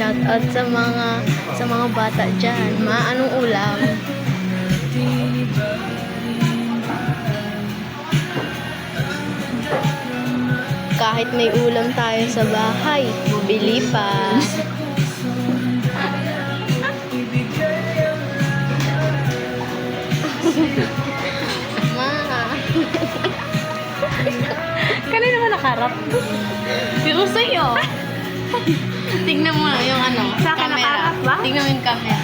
At sa mga sa mga bata dyan, ma, anong ulam? Kahit may ulam tayo sa bahay, bili pa. Ma, Kanina naman nakarap. Pero sa'yo. Tingnan mo yung ano, Sa akin camera. ba? Tingnan mo yung camera.